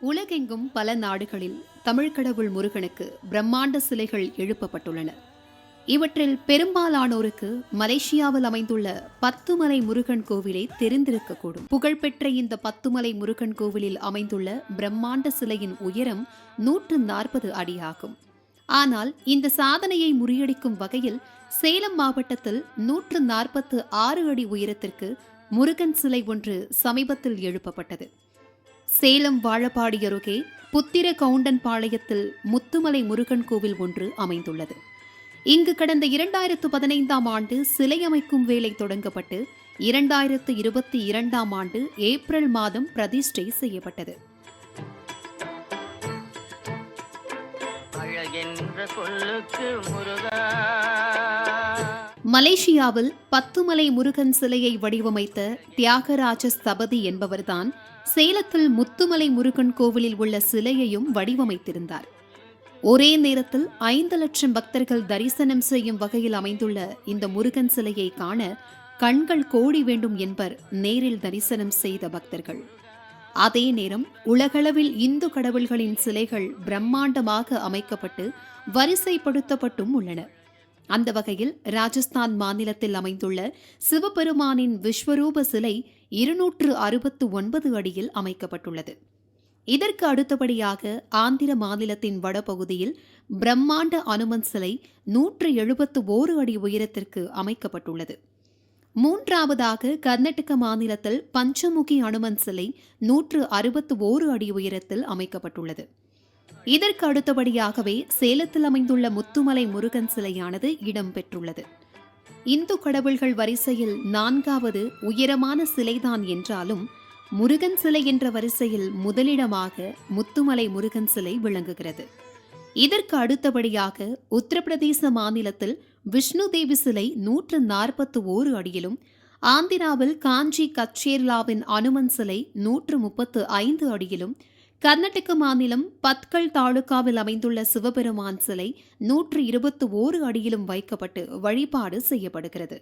உலகெங்கும் பல நாடுகளில் தமிழ் கடவுள் முருகனுக்கு பிரம்மாண்ட சிலைகள் எழுப்பப்பட்டுள்ளன. இவற்றில் பெரும்பாலானோருக்கு மலேசியாவில் அமைந்துள்ள பத்துமலை முருகன் கோவிலை தெரிந்திருக்கக்கூடும். புகழ்பெற்ற இந்த பத்துமலை முருகன் கோவிலில் அமைந்துள்ள பிரம்மாண்ட சிலையின் உயரம் நூற்று நாற்பது அடியாகும் ஆனால் இந்த சாதனையை முறியடிக்கும் வகையில் சேலம் மாவட்டத்தில் நூற்று நாற்பத்து ஆறு அடி உயரத்திற்கு முருகன் சிலை ஒன்று சமீபத்தில் எழுப்பப்பட்டது. சேலம் வாழப்பாடி அருகே புத்திர கவுண்டன் பாளையத்தில் முத்துமலை முருகன் கோவில் ஒன்று அமைந்துள்ளது. இங்கு கடந்த இரண்டாயிரத்து பதினைந்தாம் ஆண்டு சிலை அமைக்கும் வேலை தொடங்கப்பட்டு இரண்டாயிரத்து இருபத்தி இரண்டாம் ஆண்டு ஏப்ரல் மாதம் பிரதிஷ்டை செய்யப்பட்டது. அழகென்ற சொல்லுக்கு முருகா மலேசியாவில் பத்துமலை முருகன் சிலையை வடிவமைத்த தியாகராஜ ஸ்தபதி என்பவர்தான் சேலத்தில் முத்துமலை முருகன் கோவிலில் உள்ள சிலையையும் வடிவமைத்திருந்தார். ஒரே நேரத்தில் ஐந்து லட்சம் பக்தர்கள் தரிசனம் செய்யும் வகையில் அமைந்துள்ள இந்த முருகன் சிலையை காண கண்கள் கோடி வேண்டும் என்பர் நேரில் தரிசனம் செய்த பக்தர்கள். அதே நேரம் உலகளவில் இந்து கடவுள்களின் சிலைகள் பிரம்மாண்டமாக அமைக்கப்பட்டு வரிசைப்படுத்தப்பட்டும் உள்ளன. அந்த வகையில் ராஜஸ்தான் மாநிலத்தில் அமைந்துள்ள சிவபெருமானின் விஸ்வரூப சிலை இருநூற்று அறுபத்து ஒன்பது அடியில் அமைக்கப்பட்டுள்ளது. இதற்கு அடுத்தபடியாக ஆந்திர மாநிலத்தின் வடபகுதியில் பிரம்மாண்ட அனுமன் சிலை நூற்று எழுபத்து ஓரு அடி உயரத்திற்கு அமைக்கப்பட்டுள்ளது. மூன்றாவதாக கர்நாடக மாநிலத்தில் பஞ்சமுகி அனுமன் சிலை நூற்று அறுபத்து ஓரு அடி உயரத்தில் அமைக்கப்பட்டுள்ளது. இதற்கு அடுத்தபடியாகவே சேலத்தில் அமைந்துள்ள முத்துமலை முருகன் சிலையானது இடம்பெற்றுள்ளது இந்து கடவுள்கள் வரிசையில் நான்காவது உயரமான சிலைதான் என்றாலும் முருகன் சிலை என்ற வரிசையில் முதலிடமாக முத்துமலை முருகன் சிலை விளங்குகிறது. இதற்கு அடுத்தபடியாக உத்தரப்பிரதேச மாநிலத்தில் விஷ்ணு தேவி சிலை நூற்று நாற்பத்து ஓரு அடியிலும் ஆந்திராவில் காஞ்சி கச்சேர்லாவின் அனுமன் சிலை நூற்று முப்பத்து ஐந்து அடியிலும் கர்நாடக மாநிலம் பத்கல் தாலுகாவில் அமைந்துள்ள சிவபெருமான் சிலை நூற்று இருபத்து ஓரு அடியிலும் வைக்கப்பட்டு வழிபாடு செய்யப்படுகிறது.